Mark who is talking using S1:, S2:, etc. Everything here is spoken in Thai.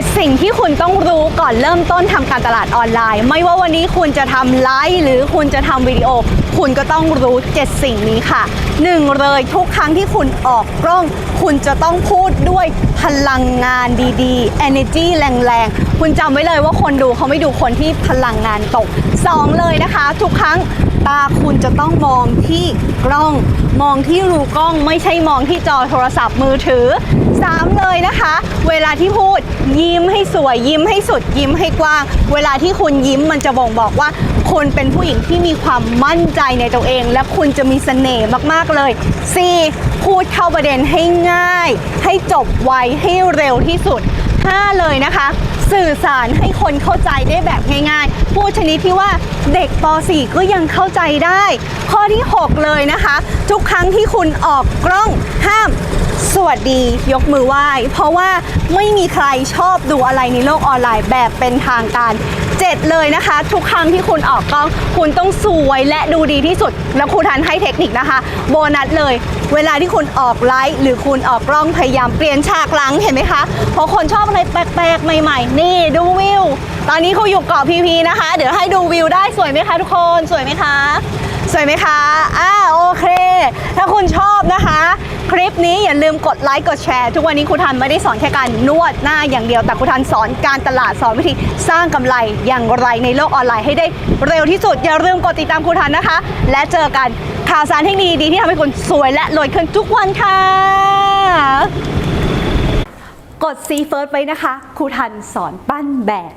S1: 7 สิ่งที่คุณต้องรู้ก่อนเริ่มต้นทำการตลาดออนไลน์ ไม่ว่าวันนี้คุณจะทำไลฟ์หรือคุณจะทำวิดีโอ คุณก็ต้องรู้ 7 สิ่งนี้ค่ะหนึ่งเลยทุกครั้งที่คุณออกกล้อง คุณจะต้องพูดด้วยพลังงานดีๆ energy แรงๆ คุณจำไว้เลยว่าคนดูเขาไม่ดูคนที่พลังงานตกสองเลยนะคะ ทุกครั้ง ตาคุณจะต้องมองที่กล้อง มองที่รูกล้องไม่ใช่มองที่จอโทรศัพท์มือถือ 3 เลยนะคะ เวลาที่พูดยิ้มให้สวยยิ้มให้สุดยิ้มให้กว้าง เวลาที่คุณยิ้มมันจะบ่งบอกว่าคุณเป็นผู้หญิงที่มีความมั่นใจในตัวเอง และคุณจะมีเสน่ห์มากๆเลย 4. พูดเข้าประเด็นให้ง่าย ให้จบไวให้เร็วที่สุด 5 เลยนะคะ สื่อสารให้คนเข้าใจได้แบบง่ายๆ พูดชนิดที่ว่าเด็กป .4 ก็ยังเข้าใจได้ ข้อที่ 6 เลยนะคะ ทุกครั้งที่คุณออกกล้องห้าม สวัสดียกมือไหว้ เพราะว่าไม่มีใครชอบดูอะไรในโลกออนไลน์แบบเป็นทางการ7เลยนะคะ ทุกครั้งที่คุณออกกล้อง คุณต้องสวยและดูดีที่สุด แล้วครูทันให้เทคนิคนะคะ โบนัสเลย เวลาที่คุณออกไลฟ์หรือคุณออกกล้องพยายามเปลี่ยนฉากหลังเห็นไหมคะเพราะคนชอบอะไรแปลกๆ ใหม่ๆ นี่ดูวิว ตอนนี้ครูอยู่เกาะพีพีนะคะ เดี๋ยวให้ดูวิวได้สวยไหมคะทุกคนสวยไหมคะ สวยไหมคะอ่าโอเค ถ้าคุณชอบนะคะ คลิปนี้อย่าลืมกดไลค์กดแชร์ ทุกวันนี้ครูทันไม่ได้สอนแค่การนวดหน้าอย่างเดียว แต่ครูทันสอนการตลาดสอนวิธีสร้างกำไรอย่างไรในโลกออนไลน์ให้ได้เร็วที่สุด อย่าลืมกดติดตามครูทันนะคะ และเจอกันข่าวสารเทคนิคดีที่ทำให้คุณสวยและรวยขึ้นทุกวันค่ะ กด C First ไว้นะคะครูทันสอนปั้นแบบ